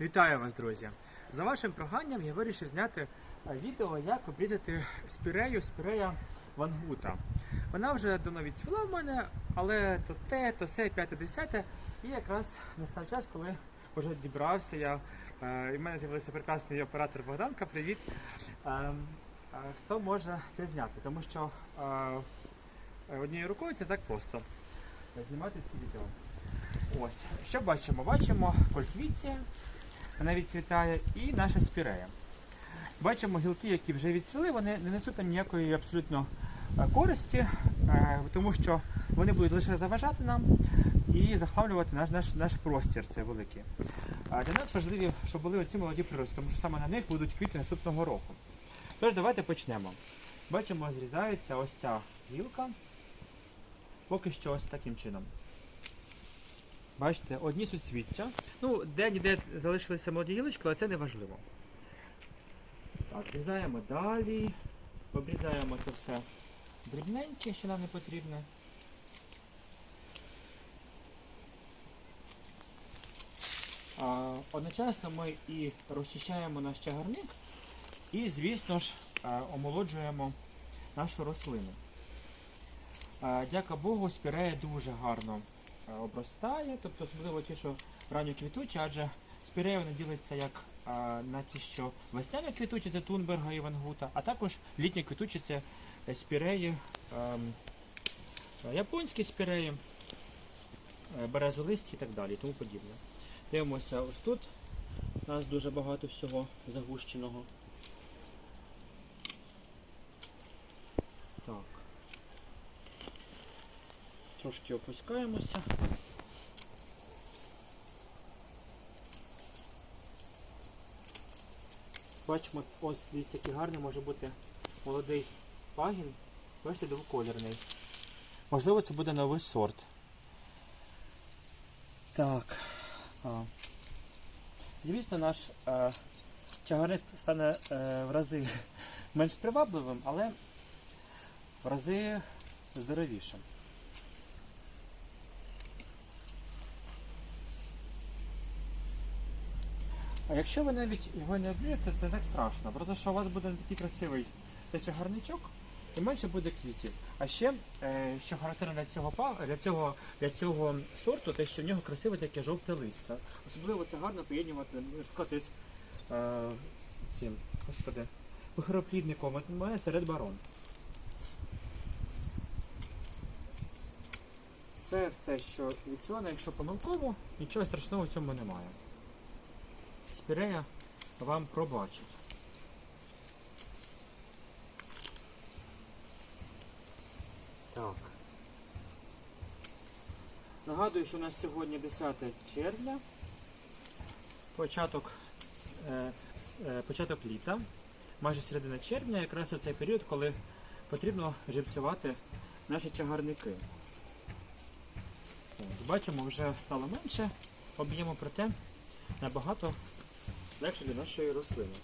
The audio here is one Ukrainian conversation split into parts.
Вітаю вас, друзі! За вашим проханням я вирішив зняти е, відео, як обрізати спірею спірея вангута. Вона вже давно відцвіла в мене, але то те, то се, п'яте, десяте. І якраз настав час, коли вже дібрався я. е, І в мене з'явився прекрасний оператор Богданка. Привіт! Е, Хто може це зняти? Тому що однією рукою це так просто знімати ці відео. Ось, що бачимо? Бачимо кольквіція, вона відцвітає, і наша спірея. Бачимо гілки, які вже відцвіли, вони не несуть нам ніякої абсолютно е, користі, е, тому що вони будуть лише заважати нам і захламлювати наш, наш, наш простір, це великий. Для нас важливі, щоб були оці молоді прирости, тому що саме на них будуть квіти наступного року. Тож давайте почнемо. Бачимо, зрізається ось ця гілка. Поки що ось таким чином. Бачите, одні суцвіття. Ну, де-ніде залишилися молоді гілочки, але це не важливо. Так, різаємо далі. Обрізаємо це все дрібненьке, що нам не потрібне. А, одночасно ми і розчищаємо наш чагарник, і, звісно ж, омолоджуємо нашу рослину. Дяка Богу, спірея дуже гарно е, обростає, тобто особливо ті, що ранньо квітучі, адже спірея вони діляться як на ті, що весняно квітучі, це Тунберга і Вангута, а також літні квітучі це е, спіреї, ем, е, японські спіреї, е, березолисті і так далі, тому подібне. Дивимося ось тут. У нас дуже багато всього загущеного. Так. Трошки опускаємося. Бачимо, ось дивіться, який гарний може бути молодий пагін. Бачите, двокольорний. Можливо, це буде новий сорт. Так. Звісно, наш е, чагарник стане е, в рази менш привабливим, але в рази здоровішим. А якщо ви навіть його не обрієте, це так страшно, тому що у вас буде не такий красивий цей чагарничок і менше буде квітів. А ще, е, що характерно для цього для цього, для цього сорту, те, що в нього красиве таке жовте листя. Особливо це гарно поєднувати наприклад, із е, цим, господи, пихороплідником. От у мене це Це все, що відсіяно, якщо помилково, нічого страшного в цьому немає. Спірея вам пробачить. Так. Нагадую, що у нас сьогодні 10 червня, початок, е, е, початок літа, майже середина червня, якраз цей період, коли потрібно живцювати наші чагарники. Ось, Бачимо, вже стало менше об'єму, проте набагато легше для нашої рослини.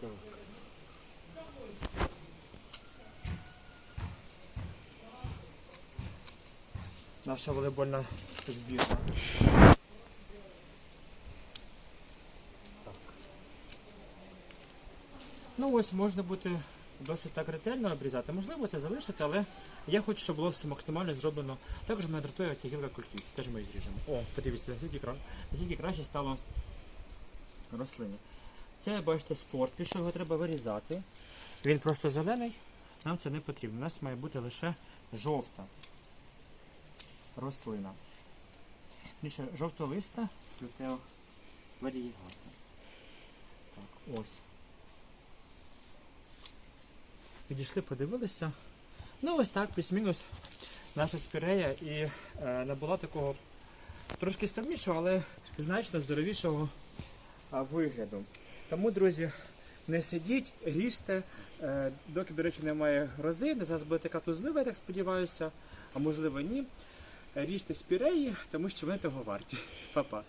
Так. Наша волейбольна збірна. Ну ось можна бути досить так ретельно обрізати. Можливо, це залишити, але я хочу, щоб було все максимально зроблено. Також мене дратує ця гілка культиці. Теж ми її зріжемо. О, подивіться, наскільки, наскільки краще стало рослині. Це, бачите, спорт, пішов, його треба вирізати. Він просто зелений, нам це не потрібно. У нас має бути лише жовта рослина. Більше жовтолиста, лютео варієгата. Так, ось. Підійшли, подивилися. Ну ось так, плюс-мінус наша спірея і е, набула такого трошки скромнішого, але значно здоровішого вигляду. Тому, друзі, не сидіть, ріжте. Е, доки, до речі, немає грози, де зараз буде така тузлива, я так сподіваюся, а можливо ні. Ріжте спіреї, тому що вони того варті. Па-па.